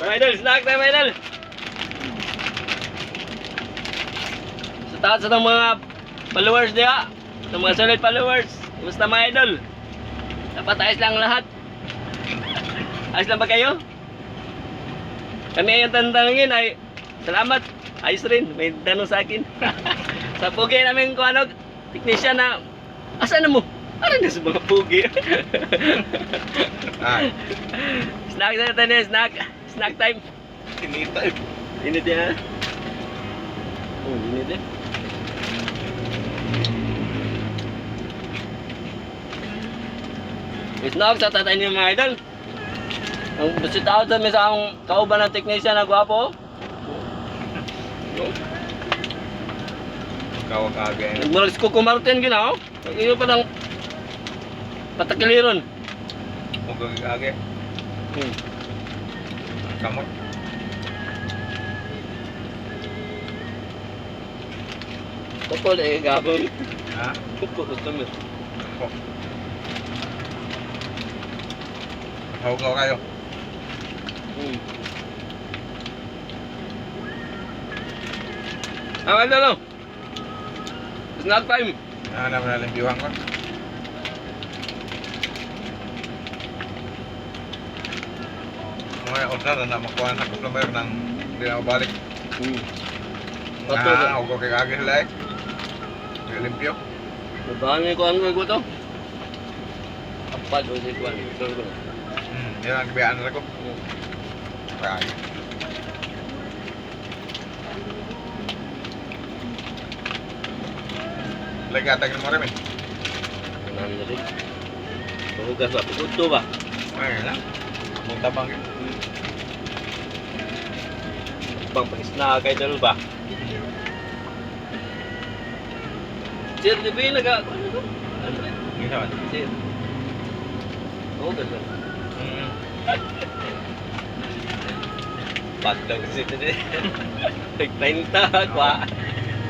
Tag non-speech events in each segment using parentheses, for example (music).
Mga idol, snack time idol. Sa taas ng mga followers niya, ng mga solid followers. Kumusta mga idol? Dapat ayos lang lahat. (laughs) Ayos lang ba kayo? Kami ay ang tanongin ay salamat. Ayos rin. May tanong sa akin. (laughs) sa pugi namin kung ano, technician na, asan na mo? Ano na sa mga pugi? (laughs) Ay, snack na natin eh, snack. Snack time. tinita eh. Init yan. Oh, init eh. Snack sa tatay niyo mga idol. Ang busit out sa may sa akong kauban ng technician na gwapo. Kawag aga yun. Nagmurag si Coco Martin gina oh. Iyo pa ng patakiliron. Mugag aga. Hmm. Kamot. Coco eh gabon. Ha? Coco customer. Oh. Hawagaw kayo. Hmm. Ah, ano no? Snack time. Ah, naman nalang biwang ko. Mga order na makuha na customer ng hindi na mabalik. Hmm. Pato. Ah, ako kay aga sila eh. Kaya limpyo. Babahan niyo ko ano ko to? Apad o si Kwan. Sure ko. Hmm, yan ang kibiyaan na ko. Kaya. Lagi atag mo rin eh. Kanan na rin. Pahugas ba? Puto ba? Ay, na. Munta bang yun. Bang pang-snack kay dalo ba? Sir, di ba yung naga... Ano to? Ano rin? Ginawa. Sir. Pahugas ba? Hmm. Pagdaw kasi ito din. Nagpainta, kwa.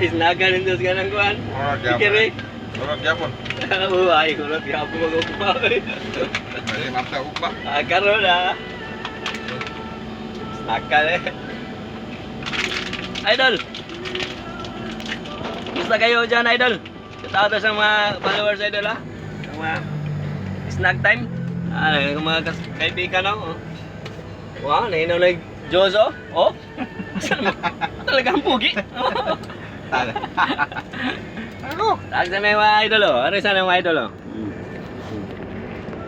Isnagan nito sa ganang kuhan. Orag Sige yapon. rin. Orag yapon. Uy, yapo mag-ukma. Mali mapsa ukba. Ah, karon na. Ka eh. Idol! Gusto kayo dyan, Idol? Shout out sa mga followers, Idol, ha? Sa mga snack time. Ah, yung mga kaibigan, no? Oh. Wow, nainaw na yung Jozo. Oh? Mo? Talagang pugi. (laughs) Ano? Tag sa mga idol, oh. Ano sa mga idol, oh?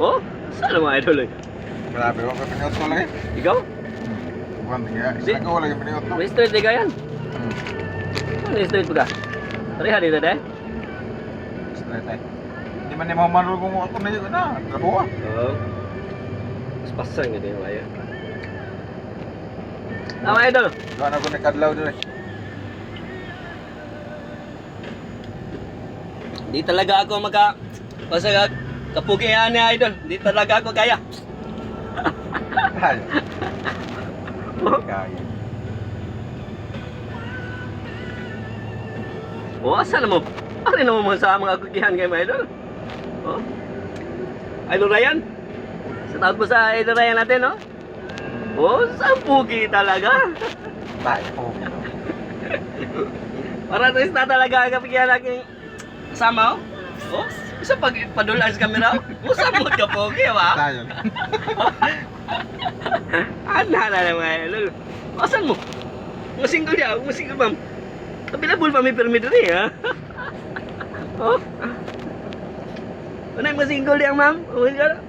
Oh? Saan ang mga idol, eh? Grabe ko ka piniyot ko lagi. Ikaw? Buwan nga. Di- Isa ko lagi piniyot ko. May street di ka yan? Hmm. Ano yung ba ka? Pareha dito, de? Straight ay. Di man ni mo manul kung ako na yun na. Trabuha. Oo. Mas pasang nga din, waya. Tama, idol. Doon ako ni Kadlaw doon eh. Di talaga ako maka... Basta kapugihan ni idol. Di talaga ako kaya. Ay. Kaya. O, asan mo? Ano naman mo sa mga kapugihan kay mga idol? Oh? Idol Ryan? Sa tawag po sa idol Ryan natin, no? Oh, sa pugi talaga. Po. Para na talaga ang kapigihan aking kasama, oh. Isa pag padulaan sa kamera. Usap mo ka pogi, ba? Tayo. (laughs) Ana na naman, lol. Asan mo? Masingkol niya, masingkol ma'am. Available pa may permit rin, ha? (laughs) oh? Ano yung masingkol niya, ma'am?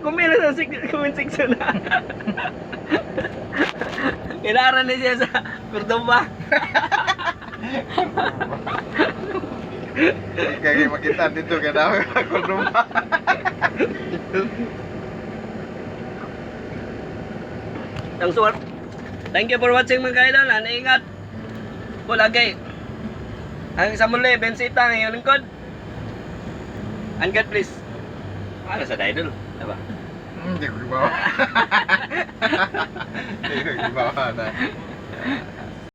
Kumina sa comment section (laughs) na. Kailangan na siya sa Cordoba. Kaya makita dito kaya daw ako rumah. Ang suwar. Thank you for watching mga kaidol. Ano, ingat. Po lagi. Ang sa muli, Bensita, ang iyong lingkod. And God please. Ano sa idol? Diba? Hindi ko gibawa. Hindi (laughs) ko gibawa na.